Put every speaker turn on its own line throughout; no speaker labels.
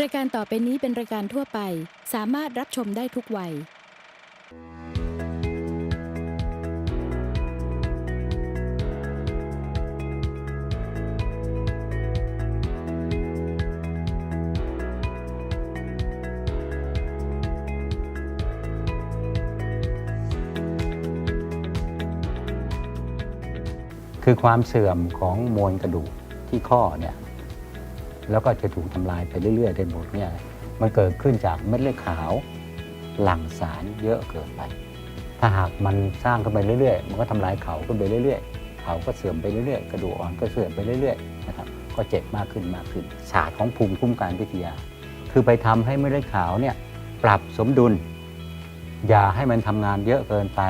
รายการต่อไปนี้เป็นรายการทั่วไป สามารถรับชมได้ทุกวัย
คือความเสื่อมของมวลกระดูกที่ข้อเนี่ย แล้วก็จะถูกทำลายไปเรื่อยๆในหมดเนี่ยมันเกิดขึ้นจากเม็ดเลือดขาว หลั่งสารเยอะเกินไป ถ้าหากมันสร้างขึ้นไปเรื่อยๆ มันก็ทำลายเขาขึ้นไปเรื่อยๆ เขาก็เสื่อมไปเรื่อยๆ กระดูกอ่อนก็เสื่อมไปเรื่อยๆนะครับก็เจ็บมากขึ้นมากขึ้นศาสตร์ของภูมิคุ้มกันวิทยา คือไปทำให้เม็ดเลือดขาวเนี่ยปรับสมดุล อย่าให้มันทำงานเยอะเกินไป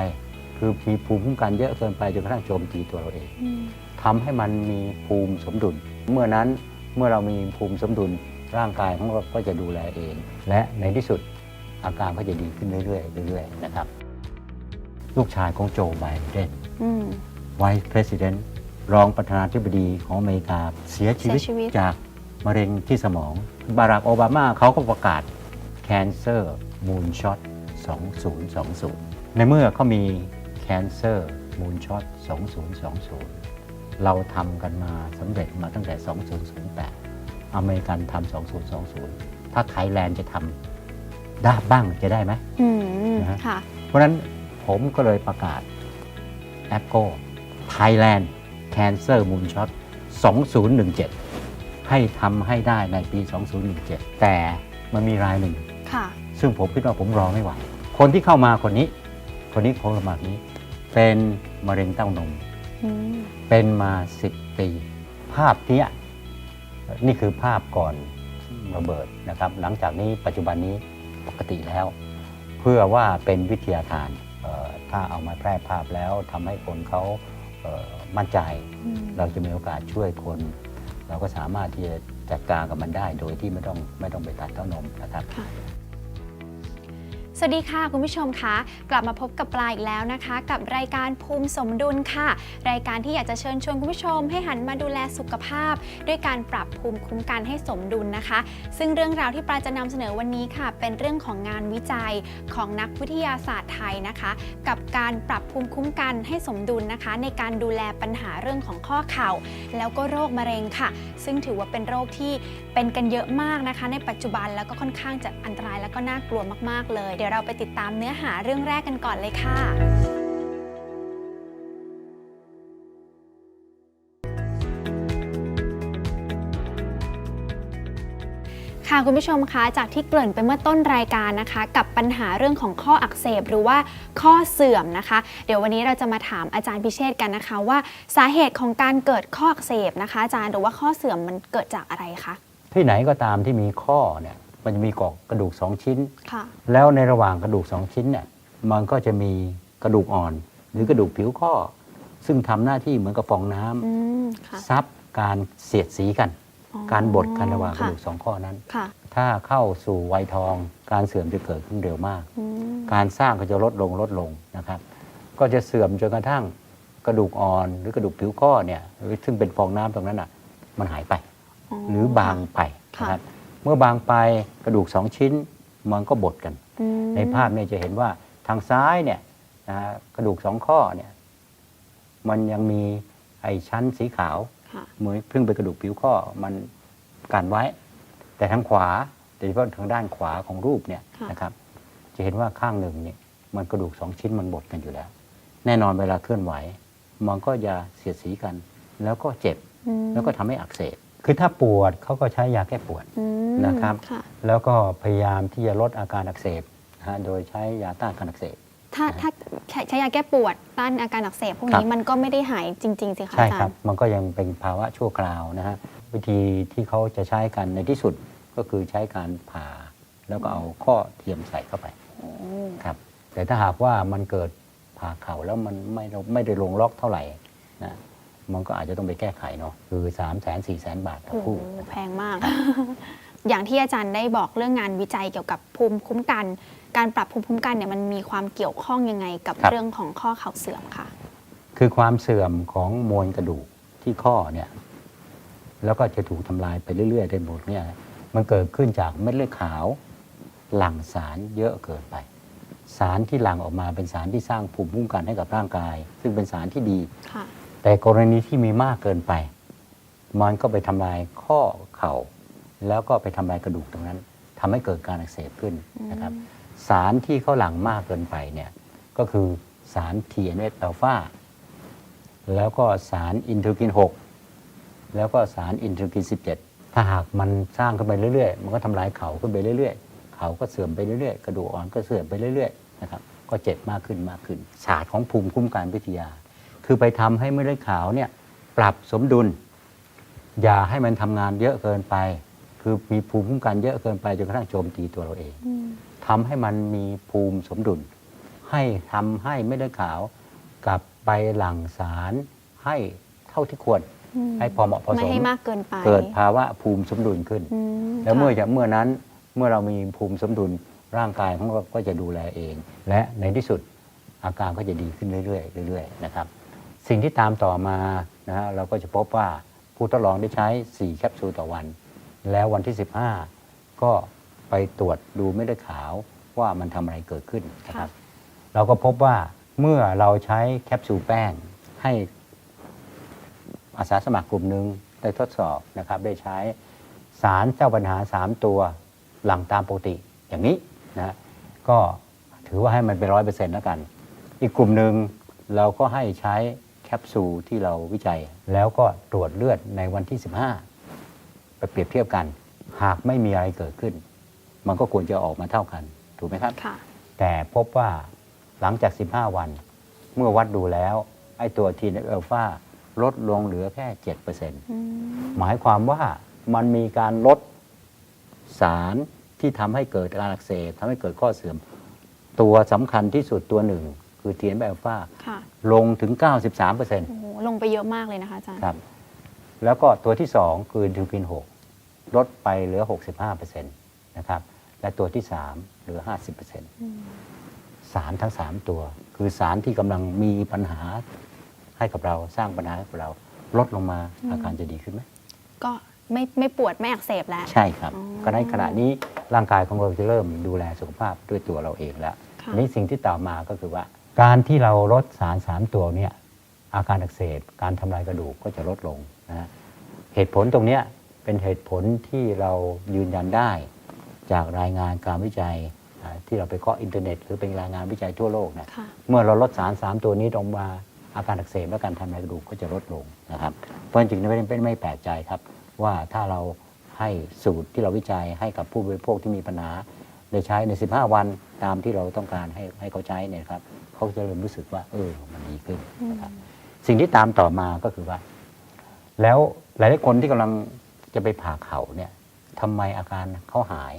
คือมีภูมิคุ้มกันเยอะเกินไปจนกระทั่งโจมตีตัวเราเองทำให้มันมีภูมิสมดุล เมื่อนั้น เมื่อเรามีภูมิสมดุลร่างกายของเราก็จะดูแลเอง และในที่สุดอาการก็จะดีขึ้นเรื่อยๆเรื่อยๆนะครับ ลูกชายของโจไบเดน
อืม
ไวท์เพรสิดเนรองประธานาธิบดีของอเมริกาเสียชีวิต
เสียชีวิต
จากมะเร็งที่สมอง บารักโอบามาเขาก็ประกาศ Cancer Moonshot 2020 ในเมื่อเขามี Cancer Moonshot 2020 เราทำกันมาสำเร็จมาตั้งแต่ 2008 อเมริกันทำ2020 ถ้าไทยแลนด์จะทำได้บ้างจะได้ไหม
อืม
นะฮะ
ค่ะ
เพราะฉะนั้นผมก็เลยประกาศ a p p o Thailand Cancer Moonshot 2017 ให้ทำให้ได้ในปี 2017 แต่มันมีรายหนึ่ง
ค่ะ
ซึ่งผมคิดว่าผมรอไม่ไหว คนที่เข้ามาคนนี้ คนนี้คนสมัครนี้ เป็นมะเร็งเต้านม
อืม
เป็นมา10ปี ภาพเนี้ยนี่คือภาพก่อนระเบิดนะครับ หลังจากนี้ปัจจุบันนี้ปกติแล้ว เพื่อว่าเป็นวิทยาทานเอ่อถ้าเอามาแพร่ภาพแล้วทำให้คนเขาเอ่อมั่นใจ
อืม
เราจะมีโอกาสช่วยคน เราก็สามารถที่จะจัดการกับมันได้โดยที่ไม่ต้องไม่ต้องไปตัดเต้านมนะครับ
สวัสดีค่ะคุณผู้ชมคะกลับมาพบกับปลาอีกแล้วนะคะ กับรายการภูมิสมดุลค่ะ รายการที่อยากจะเชิญชวนคุณผู้ชม ให้หันมาดูแลสุขภาพ ด้วยการปรับภูมิคุ้มกันให้สมดุลนะคะ ซึ่งเรื่องราวที่ปลาจะนำเสนอวันนี้ค่ะ เป็นเรื่องของงานวิจัยของนักวิทยาศาสตร์ไทยนะคะ กับการปรับภูมิคุ้มกันให้สมดุลนะคะ ในการดูแลปัญหาเรื่องของข้อเข่า แล้วก็โรคมะเร็งค่ะ ซึ่งถือว่าเป็นโรคที่เป็นกันเยอะมากนะคะ ในปัจจุบันแล้วก็ค่อนข้างจะอันตรายแล้วก็น่ากลัวมาก ๆ เลยดี๋ยวเราไปติดตามเนื้อหาเรื่องแรกกันก่อนเลยค่ะ ค่ะคุณผู้ชมคะจากที่เกริ่นไปเมื่อต้นรายการนะคะ กับปัญหาเรื่องของข้ออักเสบหรือว่าข้อเสื่อมนะคะ เดี๋ยววันนี้เราจะมาถามอาจารย์พิเชษกันนะคะ ว่าสาเหตุของการเกิดข้ออักเสบนะคะ อาจารย์หรือว่าข้อเสื่อมมันเกิดจากอะไรคะ
ที่ไหนก็ตามที่มีข้อเนี่ย มันจะมีกอกกระดูกสองชิ้น
ค่ะ
แล้วในระหว่างกระดูกสองชิ้นเนี่ยมันก็จะมีกระดูกอ่อน หรือกระดูกผิวข้อ ซึ่งทำหน้าที่เหมือนกับฟองน้ำ
อืมค่ะ
ซับการเสียดสีกัน
อ๋อ
การบดกันระหว่างก
ค่ะ
ระดูกสองข้อนั้น
ค่ะ
ถ้าเข้าสู่วัยทองการเสื่อมจะเกิดขึ้นเร็วมาก
อืม
การสร้างก็จะลดลงลดลงนะครับ ก็จะเสื่อมจนกระทั่งกระดูกอ่อนหรือกระดูกผิวข้อเนี่ยหรือซึ่งเป็นฟองน้ำตรงนั้นอะมันหายไป หรือบางไป
ค่ะ
นะครับ เมื่อบางไปกระดูกสองชิ้นมันก็บดกัน
อืม
ในภาพเนี่ยจะเห็นว่าทางซ้ายเนี่ยนะฮะกระดูกสองข้อเนี่ยมันยังมีไอ้ชั้นสีขาว
ค่ะ
เหมือนเพิ่งเป็นกระดูกผิวข้อมันกันไว้ แต่ทางขวาโดยเฉพาะทางด้านขวาของรูปเนี่ย
ค่ะ
นะครับ จะเห็นว่าข้างหนึ่งเนี่ยมันกระดูกสองชิ้นมันบดกันอยู่แล้ว แน่นอนเวลาเคลื่อนไหว มันก็จะเสียดสีกัน แล้วก็เจ็บ
อืม
แล้วก็ทำให้อักเสบ คือถ้าปวดเขาก็ใช้ยาแก้ปวด
อืม
นะครับ
ค่ะ
แล้วก็พยายามที่จะลดอาการอักเสบนะฮะโดยใช้ยาต้านการอักเสบ
ถ้าถ้าใช้ใช้ยาแก้ปวดต้านอาการอักเสบพวก
ครับ
นี้มันก็ไม่ได้หายจริงๆสิคะ
ใช่
อาจา
ครั
ร
บ
ย์
มันก็ยังเป็นภาวะชั่วคราวนะฮะวิธีที่เขาจะใช้กันในที่สุดก็คือใช้การผ่า แล้วก็เอาข้อเทียมใส่เข้าไป
โอ้
ครับแต่ถ้าหากว่ามันเกิดผ่าเข่าแล้วมันไม่ไม่ได้ลงล็อกเท่าไหร่นะ มันก็อาจจะต้องไปแก้ไขเนาะคือ3 0 0 0 0 0 4 0 0 0 0บาทต่อ
โห
คู่
แพงมาก อย่างที่อาจารย์ได้บอกเรื่องงานวิจัยเกี่ยวกับภูมิคุ้มกัน การปรับภูมิคุ้มกันเนี่ยมันมีความเกี่ยวข้องยังไงกับ
ครับ
เรื่องของข้อเข่าเสื่อมค่ะ
คือความเสื่อมของมวลกระดูกที่ข้อเนี่ยแล้วก็จะถูกทำลายไปเรื่อยๆในหมดเนี่ยมันเกิดขึ้นจากเม็ดเลือดขาว หลั่งสารเยอะเกินไป สารที่หลั่งออกมาเป็นสารที่สร้างภูมิคุ้มกันให้กับร่างกาย ซึ่งเป็นสารที่ดี
ค่ะ
แต่กรณีที่มีมากเกินไป มันก็ไปทำลายข้อเข่า แล้วก็ไปทำลายกระดูกตรงนั้นทำให้เกิดการอักเสบขึ้นนะครับ สารที่เขาหลั่งมากเกินไปเนี่ยก็คือสาร TNF อัลฟาแล้วก็สารอินเทอร์กิน 6 แล้วก็สารอินเทอร์กิน 17 ถ้าหากมันสร้างขึ้นไปเรื่อยๆ มันก็ทำลายเขาขึ้นไปเรื่อยๆ เขาก็เสื่อมไปเรื่อยๆ กระดูกอ่อนก็เสื่อมไปเรื่อยๆ นะครับ ก็เจ็บมากขึ้นมากขึ้น ศาสตร์ของภูมิคุ้มกันวิทยา คือไปทำให้เม็ดเลือดขาวเนี่ยปรับสมดุล อย่าให้มันทำงานเยอะเกินไป คือมีภูมิคุ้มกันเยอะเกินไปจนกระทั่งโจมตีตัวเราเอง
อืม
ทำให้มันมีภูมิสมดุล ให้ทำให้เม็ดเลือดขาวกลับไปหลั่งสารให้เท่าที่ควร
อืม
ให้พอเหมาะพอ
ไม่
สม
ให้มากเกินไป
เกิดภาวะภูมิสมดุลขึ้น
อืม
แล้วเมื่อ
ค่ะ
จะเมื่อนั้นเมื่อเรามีภูมิสมดุลร่างกายของเราก็จะดูแลเอง และในที่สุดอาการก็จะดีขึ้นเรื่อยๆเรื่อยๆนะครับ สิ่งที่ตามต่อมานะฮะเราก็จะพบว่าผู้ทดลองได้ใช้ 4 แคปซูลต่อวัน แล้ววันที่ 15 ก็ไปตรวจดูเม็ดเลือดขาวว่ามันทำอะไรเกิดขึ้นนะครับ เราก็พบว่าเมื่อเราใช้แคปซูลแป้งให้อาสาสมัครกลุ่มหนึ่งได้ทดสอบนะครับ ได้ใช้สารเจ้าปัญหา 3 ตัวหลังตามปกติอย่างนี้นะก็ถือว่าให้มันเป็นร้อยเปอร์เซ็นต์แล้วกัน อีกกลุ่มหนึ่งเราก็ให้ใช้แค ปซูลที่เราวิจัย แล้วก็ตรวจเลือดในวันที่ 15 ไปเปรียบเทียบกัน หากไม่มีอะไรเกิดขึ้น มันก็ควรจะออกมาเท่ากัน ถูกไหมครับ
ค่ะ
แต่พบว่าหลังจาก 15 วัน เมื่อวัดดูแล้ว ไอ้ตัวทีนเอลฟาลดลงเหลือแค่7%
อืม
หมายความว่ามันมีการลดสารที่ทำให้เกิดการอักเสบทำให้เกิดข้อเสื่อม ตัวสำคัญที่สุดตัวหนึ่ง คือทีนเอลฟา
ค่ะ
ลงถึง 93%
โอ้โหลงไปเยอะมากเลยนะคะอาจารย์
ครับ แล้วก็ตัวที่ 2 คือดิวกิน 6 ลดไปเหลือ 65%นะครับ และตัวที่ 3 เหลือ 50%
อืม
สารทั้ง 3 ตัว คือสารที่กำลังมีปัญหาให้กับเราสร้างปัญหาให้กับเราลดลงมาอาการจะดีขึ้นไหม
ก็ไม่ไม่ปวดไม่อักเสบแล้ว
ใช่ครับ
อ๋อ
ก็ในขณะนี้ร่างกายของเราจะเริ่มดูแลสุขภาพด้วยตัวเราเองแล้ว
ค่ะ
อันนี้สิ่งที่ต่อมาก็คือว่า การที่เราลดสารสามตัวเนี่ยอาการอักเสบการทำลายกระดูกก็จะลดลงนะฮะเหตุผลตรงเนี้ยเป็นเหตุผลที่เรายืนยันได้ จากรายงานการวิจัยอ่าที่เราไปเคาะอินเทอร์เน็ต หรือเป็นรายงานวิจัยทั่วโลกนะ
ค่ะ
เมื่อเราลดสารสามตัวนี้ลงมาอาการอักเสบและการทำลายกระดูกก็จะลดลงนะครับเพราะจริงๆไม่ไม่ไม่แปลกใจครับ ว่าถ้าเราให้สูตรที่เราวิจัยให้กับผู้บริโภคที่มีปัญหา ได้ใช้ใน 15 วันตามที่เราต้องการให้ให้เขาใช้เนี่ยครับเขาจะเริ่มรู้สึกว่า เออมันดีขึ้นนะครับสิ่งที่ตามต่อมาก็คือว่า แล้วหลายๆคนที่กำลังจะไปผ่าเข่าเนี่ยทำไมอาการเขาหาย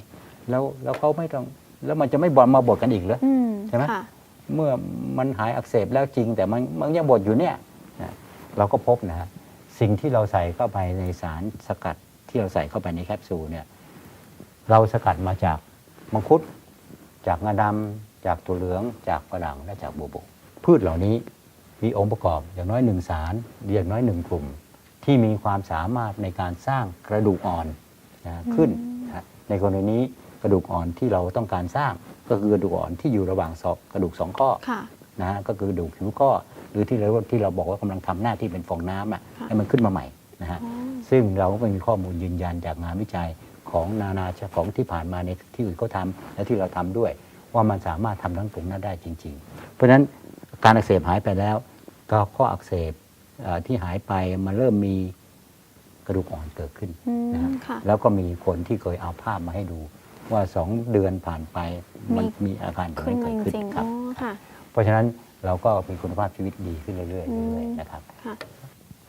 แล้วแล้วเขาไม่ต้องแล้วมันจะไม่บอลมาบดกันอีกเหรอ
อืม
ใช่ไหม
ค่ะ
เมื่อมันหายอักเสบแล้วจริง แต่มันมันยังบดอยู่เนี่ยนะเราก็พบนะฮะสิ่งที่เราใส่เข้าไปในสารสกัดที่เราใส่เข้าไปในแคปซูลเนี่ย เราสกัดมาจาก มังคุด จากงาดำจากตัวเหลือง จากฝรั่งและจากบัวบก พืชเหล่านี้มีองค์ประกอบอย่างน้อยหนึ่งสารอย่างน้อยหนึ่งกลุ่ม ที่มีความสามารถในการสร้างกระดูกอ่อนนะขึ้นนะในกรณีนี้กระดูกอ่อนที่เราต้องการสร้างก็คือกระดูกอ่อนที่อยู่ระหว่างศอกกระดูกสองข้อ
ค่ะ
นะฮะก็คือกระดูกผิวข้อหรือที่เราที่เราบอกว่ากำลังทำหน้าที่เป็นฟองน้ำอะ
ค่ะ
ให้มันขึ้นมาใหม่นะฮะ
อ๋อ
ซึ่งเราก็มีข้อมูลยืนยันจากงานวิจัย ของนานาชาของที่ผ่านมาในที่อื่นเขาทำและที่เราทำด้วย ว่ามันสามารถทำทั้งตรงนั้นได้จริง ๆ เพราะฉะนั้นการอักเสบหายไปแล้ว ก็ข้ออักเสบเอ่อที่หายไปมันเริ่มมีกระดูกอ่อนเกิดขึ้น
อืม
นะฮะ
ค่ะ
แล้วก็มีคนที่เคยเอาภาพมาให้ดู ว่าสองเดือนผ่านไปมันมีอาการแบบ
ขึ้น
นี้
มา
เกิด
จ
ขึ้น
ริงๆ
ครั
อ๋
บ
อค่ะ
เพราะฉะนั้นเราก็มีคุณภาพชีวิตดีขึ้นเรื่อย
อืม
ๆเรื่อยๆนะครับ
ค่ะ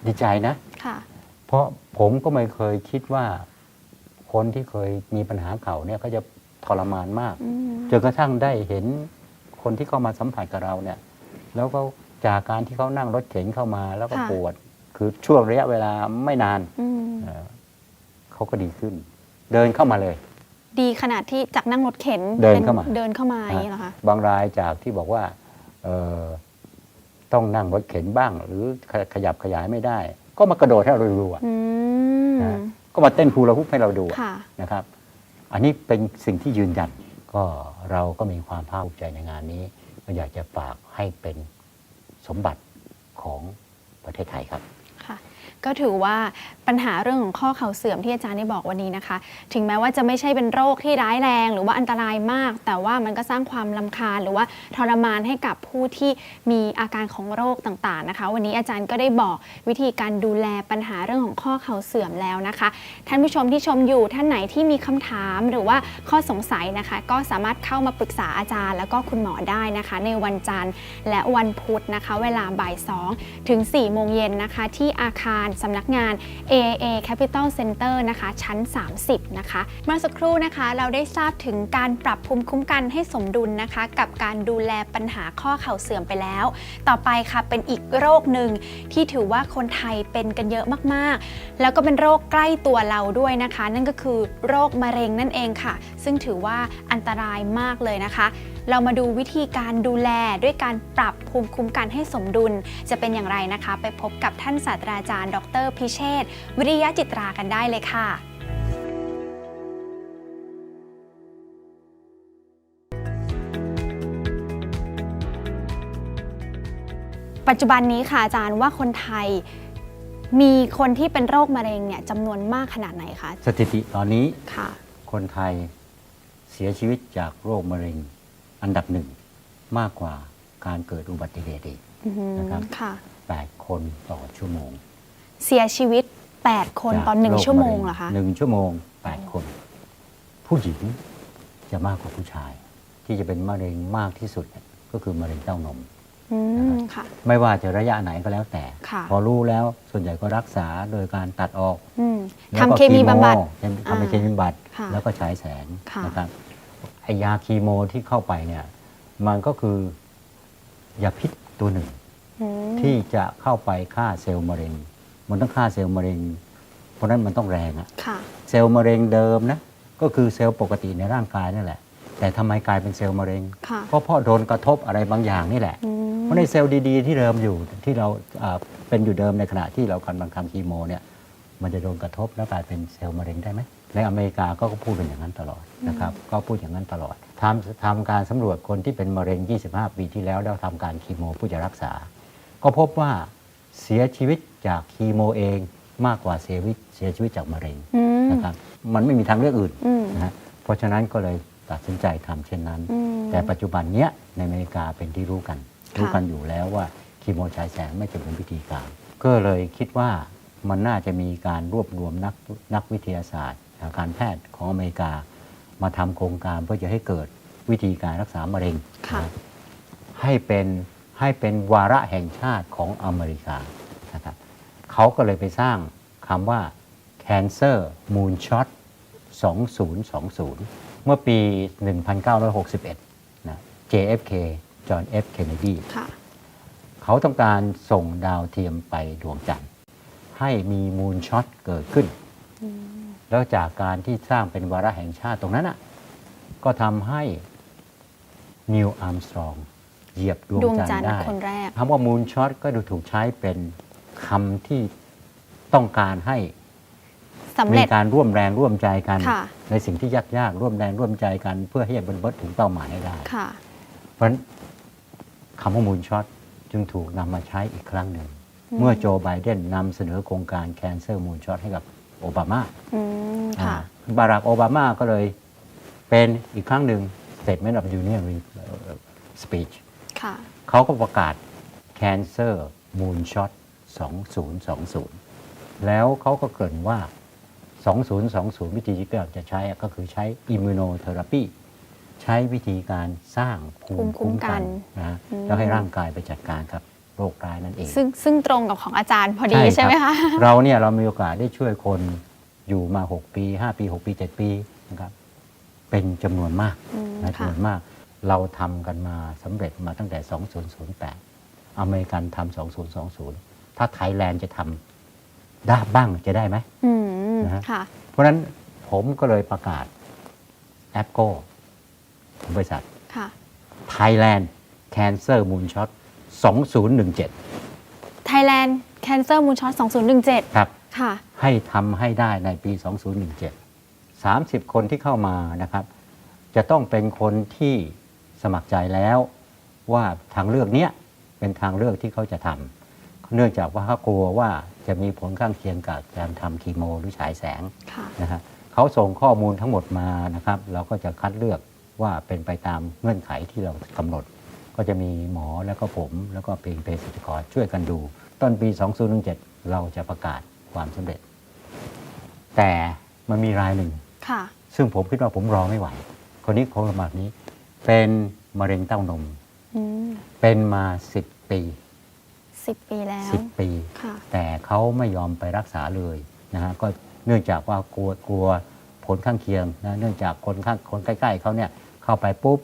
ดีใจนะ
ค่ะ
เพราะผมก็ไม่เคยคิดว่า คนที่เคยมีปัญหาเข่าเนี่ยเขาจะทรมานมาก
อืม
จนกระทั่งได้เห็นคนที่เข้ามาสัมผัสกับเราเนี่ย แล้วก็จากการที่เขานั่งรถเข็นเข้ามาแล้วก็
ค่ะ
ปวด คือช่วงระยะเวลาไม่นาน
อืม
เอ่อเขาก็ดีขึ้น เดินเข้ามาเลย
ดีขนาดที่จากนั่งรถเข็น
เดิน
ป็
เข้ามา
เดินเข้ามาอย่างนี้เหรอคะ
บางรายจากที่บอกว่าเอ่อต้องนั่งรถเข็นบ้าง หรือขขยับขยายไม่ได้ ก็มากระโดดให้เราดูอะ
อืม
นะ ก็มาเต้นฮูลาฮุปให้เราดูอะ
ค่ะ
นะครับ อันนี้เป็นสิ่งที่ยืนยันก็เราก็มีความภาคภูมิใจในงานนี้ก็อยากจะฝากให้เป็นสมบัติของประเทศไทยครับ
ค่ะ ก็ถือว่าปัญหาเรื่องของข้อเข่าเสื่อมที่อาจารย์ได้บอกวันนี้นะคะ ถึงแม้ว่าจะไม่ใช่เป็นโรคที่ร้ายแรง หรือว่าอันตรายมาก แต่ว่ามันก็สร้างความลำคาญหรือว่าทรมานให้กับผู้ที่มีอาการของโรคต่างๆนะคะ วันนี้อาจารย์ก็ได้บอกวิธีการดูแลปัญหาเรื่องของข้อเข่าเสื่อมแล้วนะคะ ท่านผู้ชมที่ชมอยู่ท่านไหนที่มีคำถามหรือว่าข้อสงสัยนะคะ ก็สามารถเข้ามาปรึกษาอาจารย์ แล้วก็คุณหมอได้นะคะ ในวันจันทร์และวันพุธนะคะ เวลาบ่าย2ถึง4โมงเย็นนะคะ ที่อาคารสำนักงาน AAA Capital Center นะคะ ชั้น 30 นะคะ เมื่อสักครู่นะคะเราได้ทราบถึงการปรับภูมิคุ้มกันให้สมดุลนะคะ กับการดูแลปัญหาข้อเข่าเสื่อมไปแล้ว ต่อไปค่ะเป็นอีกโรคหนึ่งที่ถือว่าคนไทยเป็นกันเยอะมากๆ แล้วก็เป็นโรคใกล้ตัวเราด้วยนะคะ นั่นก็คือโรคมะเร็งนั่นเองค่ะ ซึ่งถือว่าอันตรายมากเลยนะคะ เรามาดูวิธีการดูแลด้วยการปรับภูมิคุ้มกันให้สมดุล จะเป็นอย่างไรนะคะ ไปพบกับท่านศาสตราจารย์ ดร พิเชษฐ์วิริยะจิตรากันได้เลยค่ะปัจจุบันนี้ค่ะอาจารย์ว่าคนไทยมีคนที่เป็นโรคมะเร็งเนี่ยจำนวนมากขนาดไหนคะ
สถิติตอนนี้
ค่ะ
คนไทยเสียชีวิตจากโรคมะเร็ง อันดับหนึ่งมากกว่าการเกิดอุบัติเหตุอีก
อือหือ
นะครับ
ค่ะ
8คนต่อชั่วโมง
เสียชีวิต 8 คนต่อหนึ่ง
จากโร
ชั่วโมงะเหรอคะ
หนึ่งชั่วโมง 8 คน ผู้หญิงจะมากกว่าผู้ชาย ที่จะเป็นมะเร็งมากที่สุดเนี่ยก็คือมะเร็งเต้านม
อืมค่ะ
ไม่ว่าจะระยะไหนก็แล้วแต่
ค่ะ
พอรู้แล้วส่วนใหญ่ก็รักษาโดยการตัดออก
อืม
แล้วก็
ทำเคมีบำบัด
คีโทำเป็นเคมีบำบัด
ค่ะ
แล้วก็ฉายแสง
ค่ะ
นะครับ ไอยาคีโมที่เข้าไปเนี่ย มันก็คือยาพิษตัวหนึ่ง
อืม
ที่จะเข้าไปฆ่าเซลล์มะเร็ง มันต้องฆ่าเซลล์มะเร็ง เพราะฉะนั้นมันต้องแรงอะ
ค่ะ
เซลล์มะเร็งเดิมนะก็คือเซลล์ปกติในร่างกายนั่นแหละ แต่ทำไมกลายเป็นเซลล์มะเร็ง
ค่ะ
ก็เพราะโดนกระทบอะไรบางอย่างนี่แหละ
อืม
เพราะในเซลล์ดีๆ ที่เดิมอยู่ที่เราอ่าเป็นอยู่เดิมในขณะที่เรากำลังทำคีโมเนี่ยมันจะโดนกระทบแล้วกลายเป็นเซลล์มะเร็งได้ไหม ในอเมริกาก็พูดเป็นอย่างนั้นตลอดนะครับ ก็พูดอย่างนั้นตลอดทำทำการสำรวจคนที่เป็นมะเร็ง 25 ปีที่แล้วแล้วทำการคีโมเพื่อจะรักษา ก็พบว่าเสียชีวิตจากคีโมเองมากกว่าเสียชีวิตเสียชีวิตจากมะเร็ง
อืม
นะครับมันไม่มีทางเลือกอื่น
อืม
นะฮะเพราะฉะนั้นก็เลยตัดสินใจทำเช่นนั้น
อืม
แต่ปัจจุบันเนี้ยในอเมริกาเป็นที่รู้กัน
ค่ะ
รู้กันอยู่แล้วว่าคีโมฉายแสงไม่จะเป็นวิธีการ ก็เลยคิดว่ามันน่าจะมีการรวบรวมนักนักวิทยาศาสตร์ทาง การแพทย์ของอเมริกา มาทำโครงการเพื่อจะให้เกิดวิธีการรักษามะเร็ง
ค่ะ
นะให้เป็นให้เป็นวาระแห่งชาติของอเมริกานะครับเขาก็เลยไปสร้างคำว่า Cancer Moonshot 2020 เมื่อปี 1961 นะ JFK John F Kennedy
ค่ะ
เขาต้องการส่งดาวเทียมไปดวงจันทร์ให้มีมูนช็อตเกิดขึ้น แล้วจากการที่สร้างเป็นวาระแห่งชาติตรงนั้นอะก็ทำให้นิวอัมสตรองเหยียบดวง
ดวง
จันท
จันท
ร์
ร์
ได้
คนแรก
คำว่ามูนช็อตก็ดูถูกใช้เป็นคำที่ต้องการให้
สำ
มี
เร็จ
การร่วมแรงร่วมใจกัน
ค่ะ
ในสิ่งที่ยากยากๆร่วมแรงร่วมใจกัน เพื่อให้บรรลุถึงเป้าหมายให้ได้
ค่ะ
เพราะฉะนั้นคำว่ามูลช็อตจึงถูกนำมาใช้อีกครั้งหนึ่ง เมื่อโจไบเดนนำเสนอโครงการแคนเซอร์มูลช็อตให้กับ โอบามา
อืมค่ะ
อ่าบารักโอบามาก็เลยเป็นอีกครั้งหนึ่ง Statement of Union Speech
ค่ะ
เขาก็ประกาศ Cancer Moonshot 2020 แล้วเขาก็เกริ่นว่า 2020 วิธีที่เราจะใช้อะก็คือใช้ Immunotherapy ใช้วิธีการสร้างภูมิคุ้มกันนะ
อืม
แล้วให้ร่างกายไปจัดการกับ โรคร้ายนั่นเอง
ซึ่งซึ่งตรงกับของอาจารย์พอดี
ใช่
ใช่ไหม
ครั
คะ
บเราเนี่ยเรามีโอกาสได้ช่วยคนอยู่มา 6 ปี 5 ปี 6 ปี 7 ปีนะครับเป็นจำนวนมาก
อืม
นะ
ค่ะ
จำนวนมาก เราทำกันมาสำเร็จมาตั้งแต่ 2008 อเมริกันทำ2020 ถ้าไทยแลนด์จะทำได้บ้างจะได้ไหม
อืม
นะฮะ
ค่ะ
เพราะฉะนั้นผมก็เลยประกาศแอปโก้บริษัท
ค่ะ
Thailand Cancer Moonshot 2017
Thailand Cancer Moonshot 2017
ครับ
ค่ะ
ให้ทำให้ได้ในปี 2017 30 คนที่เข้ามานะครับ จะต้องเป็นคนที่สมัครใจแล้วว่าทางเลือกเนี้ยเป็นทางเลือกที่เขาจะทำเนื่องจากว่าเขากลัวว่าจะมีผลข้างเคียงกับการทำคีโม หรือฉายแสง
ค่ะ
นะฮะเขาส่งข้อมูลทั้งหมดมานะครับ เราก็จะคัดเลือกว่าเป็นไปตามเงื่อนไขที่เรากำหนด ก็จะมีหมอแล้วก็ผมแล้วก็เป็นเภสัชกรช่วยกันดู ต้นปี 2017 เราจะประกาศความสำเร็จ แต่มันมีรายหนึ่ง
ค่ะ
ซึ่งผมคิดว่าผมรอไม่ไหว คนนี้คนแบบนี้ เป็นมะเร็งเต้านม
อืม
เป็นมา 10 ปี
สิบปีแล้ว
10 ปี
ค่ะ
แต่เขาไม่ยอมไปรักษาเลยนะฮะก็เนื่องจากว่ากลัวกลัวผลข้างเคียงนะเนื่องจากคนข้างคนใกล้ ๆเขาเนี่ยเข้าไปปุ๊บ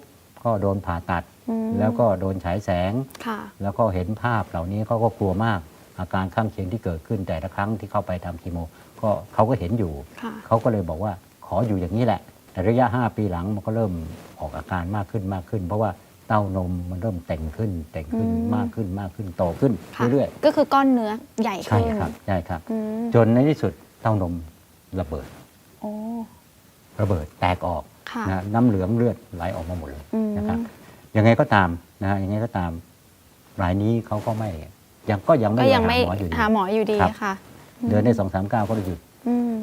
ก็โดนผ่าตัด
อืม
แล้วก็โดนฉายแสง
ค่ะ
แล้วก็เห็นภาพเหล่านี้เขาก็กลัวมาก อาการข้างเคียงที่เกิดขึ้นแต่ละครั้งที่เข้าไปทำคีโม ก็เขาก็เห็นอยู่
ค่ะ
เขาก็เลยบอกว่าขออยู่อย่างนี้แหละ แต่ระยะ 5 ปีหลังมันก็เริ่มออกอาการมากขึ้นมากขึ้น เพราะว่าเต้านมมันเริ่มแต่งขึ้นแต่งขึ้น
อืม
มากขึ้นมากขึ้นโตขึ้น
ค่ะ
เรื่อย
ก็คือก้อนเนื้อใหญ่
ๆใช่
ขึ้น
ครับใช่ครับ
อืม
จนในที่สุดเต้านมระเบิด
โอ้
ระเบิดแตกออก
ค่ะ
นะน้ำเหลืองเลือดไหลออกมาหมดเลย
อืม
นะครับ ยังไงก็ตามนะฮะยังไงก็ตาม รายนี้เขาก็ไม่ยังก็ยังไม่
ก็ยังไม่
หาหมออยู่ดี
หาหมออยู่ดี
ครับ
ค่ะ
เดินได้สองสามก้าวก็ได้หยุด
อืม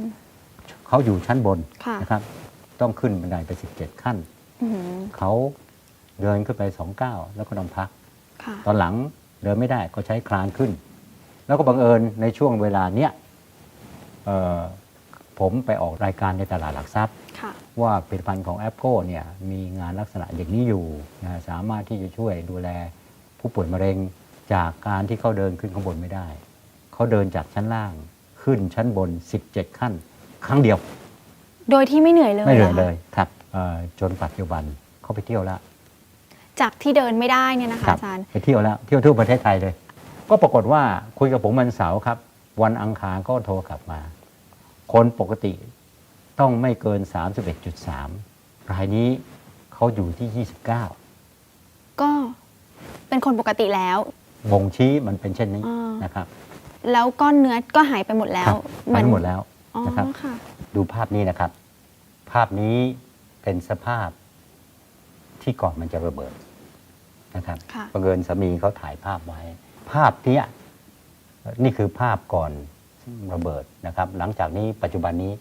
เขาอยู่ชั้นบน
ค่ะ
นะครับ ต้องขึ้นบันไดไป17ขั้น
อืม
เขาเดินขึ้นไปสองก้าวแล้วก็ต้องพัก
ค่ะ
ตอนหลังเดินไม่ได้ก็ใช้คลานขึ้น แล้วก็บังเอิญในช่วงเวลาเนี้ยเอ่อ ผมไปออกรายการในตลาดหลักทรัพย์
ค่ะ
ว่าผลิตภัณฑ์ของแอปโกเนี่ยมีงานลักษณะอย่างนี้อยู่นะฮะสามารถที่จะช่วยดูแลผู้ป่วยมะเร็งจากการที่เขาเดินขึ้นข้างบนไม่ได้ เขาเดินจากชั้นล่างขึ้นชั้นบน 17 ขั้น ครั้งเดียว
โดยที่ไม่เหนื่อยเลย
ไม่เหลือ
รคะ
เลยครับเอ่อจนปัจจุบันเขาไปเที่ยวแล้ว
จากที่เดินไม่ได้เนี่ยนะคะ
ครับ
อาจารย์
ไปเที่ยวแล้วเที่ยวทั่วประเทศไทยเลย ก็ปรากฏว่าคุยกับผมวันเสาร์ครับ วันอังคารก็โทรกลับมา คนปกติต้องไม่เกิน 31.3 รายนี้เขาอยู่ที่ 29
ก็เป็นคนปกติแล้ว
บ่งชี้มันเป็นเช่นนี้
อ่าน
นะครับ
แล้วก้อนเนื้อก็หายไปหมดแล้
ควรับหายไปหมดแล้ว
อ๋อ
นะครับ
ค่ะ
ดูภาพนี้นะครับ ภาพนี้เป็นสภาพที่ก่อนมันจะระเบิดนะครับ
ค่ะ
บังเอิญสามีเขาถ่ายภาพไว้ ภาพเนี้ยนี่คือภาพก่อน ระเบิดนะครับ หลังจากนี้ปัจจุบันนี้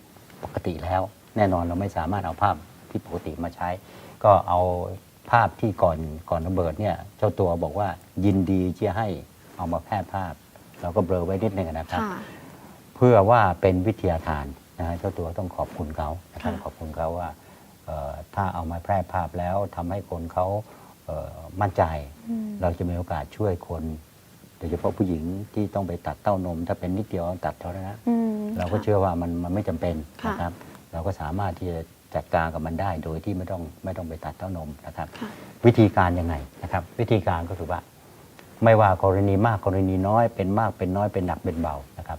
ปกติแล้ว แน่นอนเราไม่สามารถเอาภาพที่ปกติมาใช้ ก็เอาภาพที่ก่อนก่อนระเบิดเนี่ยเจ้าตัวบอกว่ายินดีที่จะให้เอามาแพร่ภาพ เราก็เบลอไว้นิดนึงนะครับ
ค่ะ
เพื่อว่าเป็นวิทยาทานนะฮะเจ้าตัวต้องขอบคุณเขานะครับ
ค่ะ
ขอบคุณเขาว่าเอ่อถ้าเอามาแพร่ภาพแล้วทำให้คนเขาเอ่อมั่นใจ
อืม
เราจะมีโอกาสช่วยคน โดยเฉพาะผู้หญิงที่ต้องไปตัดเต้านม ถ้าเป็นนิดเดียวตัดเท่านั้นนะ
อืม
เราก็
ค่ะ
เชื่อว่ามันมันไม่จำเป็น
ค่ะ
นะครับ เราก็สามารถที่จะจัดการกับมันได้โดยที่ไม่ต้องไม่ต้องไปตัดเต้านมนะครับ
ค่ะ
วิธีการยังไงนะครับ วิธีการก็คือว่า ไม่ว่ากรณีมากกรณีน้อยเป็นมากเป็นน้อยเป็นหนักเป็นเบานะครับ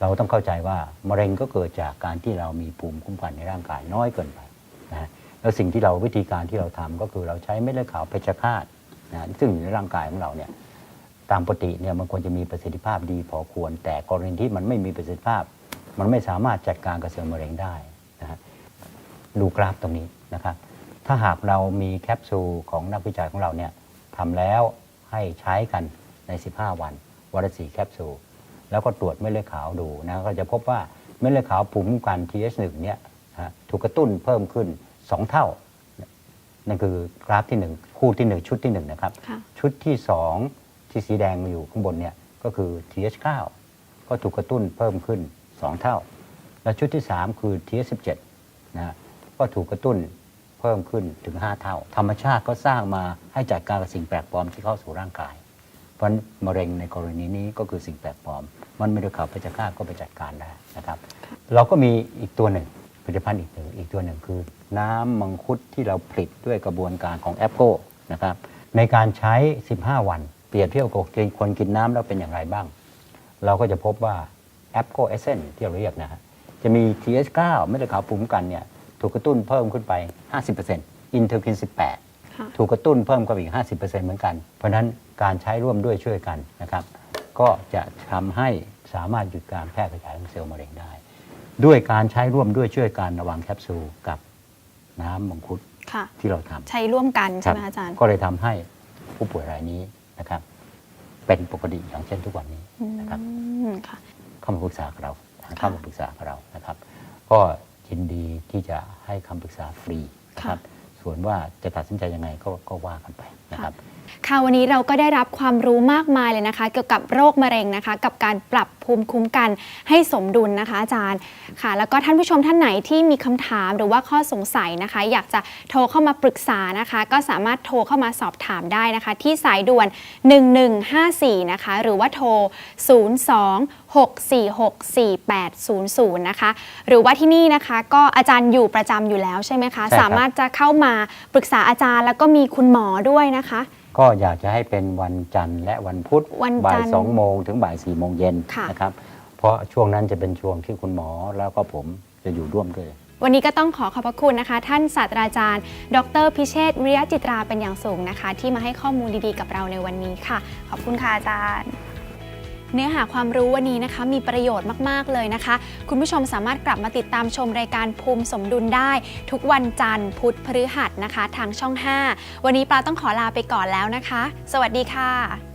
เราต้องเข้าใจว่ามะเร็งก็เกิดจากการที่เรามีภูมิคุ้มกันในร่างกายน้อยเกินไปนะฮะแล้วสิ่งที่เราวิธีการที่เราทำก็คือเราใช้เม็ดเลือดขาวเพชฌฆาตนะซึ่งอยู่ในร่างกายของเราเนี่ย ตามปกติเนี่ยมันควรจะมีประสิทธิภาพดีพอควร แต่กรณีที่มันไม่มีประสิทธิภาพ มันไม่สามารถจัดการกับเซลล์มะเร็งได้นะฮะดูกราฟตรงนี้นะครับ ถ้าหากเรามีแคปซูลของนักวิจัยของเราเนี่ยทำแล้วให้ใช้กันใน 15 วันวันละสี่แคปซูลแล้วก็ตรวจเม็ดเลือดขาวดูนะก็จะพบว่าเม็ดเลือดขาวภูมิคุ้มกัน TH1 เนี่ยนะฮะถูกกระตุ้นเพิ่มขึ้น 2 เท่า นั่นคือกราฟที่ 1 คู่ที่ 1 ชุดที่ 1 นะครับ
ค่ะ
ชุดที่ 2 ที่สีแดงมาอยู่ข้างบนเนี่ยก็คือ TH9 ก็ถูกกระตุ้นเพิ่มขึ้น 2 เท่า และชุดที่ 3 คือ TH17 นะฮะก็ถูกกระตุ้นเพิ่มขึ้นถึง 5 เท่า ธรรมชาติก็สร้างมาให้จัดการกับสิ่งแปลกปลอมที่เข้าสู่ร่างกาย เพราะนั้นมะเร็งในกรณีนี้ก็คือสิ่งแปลกปลอม มันไม่ได้ข่าวไปจัดการก็ไปจัดการได้นะครับ เราก็มีอีกตัวหนึ่งผลิตภัณฑ์อีกหนึ่งอีกตัวหนึ่งคือ น้ำมังคุดที่เราผลิตด้วยกระบวนการของแอปโกนะครับในการใช้ 15 วัน เปรียบเทียบกับคนกินน้ำแล้วเป็นอย่างไรบ้าง เราก็จะพบว่าแอปโกเอเซนที่เราเรียกนะฮะจะมี TH9 เม็ดเลือดขาวภูมิคุ้มกันเนี่ยถูกกระตุ้นเพิ่มขึ้นไป 50%อินเทอร์คิน 18
ค่ะ
ถูกกระตุ้นเพิ่มขึ้นอีก 50%เหมือนกัน เพราะฉะนั้นการใช้ร่วมด้วยช่วยกันนะครับ ก็จะทำให้สามารถหยุดการแพร่กระจายของเซลล์มะเร็งได้ ด้วยการใช้ร่วมด้วยช่วยการระวังแคปซูลกับน้ำมังคุด
ค่ะ
ที่เราทำ
ใช้ร่วมกัน
ค
ใช่
รับ
ไหมอาจารย์
ก็เลยทำให้ผู้ป่วยรายนี้ นะครับ เป็นปกติอย่างเช่นทุกวันนี้นะครับ
อืมค่ะ
เข้ามาปรึกษากับเราเข้ามาปรึกษากับเรานะครับ ก็ยินดีที่จะให้คำปรึกษาฟรีนะครับ ส่วนว่าจะตัดสินใจยังไงก็ก็ว่ากันไปนะครับ
ค่ะวันนี้เราก็ได้รับความรู้มากมายเลยนะคะ เกี่ยวกับโรคมะเร็งนะคะ กับการปรับภูมิคุ้มกันให้สมดุลนะคะ อาจารย์ค่ะ แล้วก็ท่านผู้ชมท่านไหนที่มีคำถามหรือว่าข้อสงสัยนะคะ อยากจะโทรเข้ามาปรึกษานะคะ ก็สามารถโทรเข้ามาสอบถามได้นะคะ ที่สายด่วน 1154 นะคะ หรือว่าโทร 02-646-4800 นะคะ หรือว่าที่นี่นะคะ ก็อาจารย์อยู่ประจำอยู่แล้วใช่ไหมคะ
ใช่ครับ
สามารถจะเข้ามาปรึกษาอาจารย์แล้วก็มีคุณหมอด้วยนะคะ
ก็อยากจะให้เป็นวันจันทร์และวันพุธ
วัน
บ่า
จั
ย
นทร์
สองโมงถึงบ่ายสี่โมงเย็น
ค่ะ
นะครับ เพราะช่วงนั้นจะเป็นช่วงที่คุณหมอแล้วก็ผมจะอยู่ร่วมด้วย
วันนี้ก็ต้องขอขอบพระคุณนะคะ ท่านศาสตราจารย์ ดร พิเชษฐ์วิริยะจิตราเป็นอย่างสูงนะคะ ที่มาให้ข้อมูลดีๆกับเราในวันนี้ค่ะ ขอบคุณค่ะอาจารย์ เนื้อหาความรู้วันนี้นะคะมีประโยชน์มาก ๆ เลยนะคะ คุณผู้ชมสามารถกลับมาติดตามชมรายการภูมิสมดุลได้ ทุกวันจันทร์พุธพฤหัสนะคะ ทางช่อง 5 วันนี้ปลาต้องขอลาไปก่อนแล้วนะคะ สวัสดีค่ะ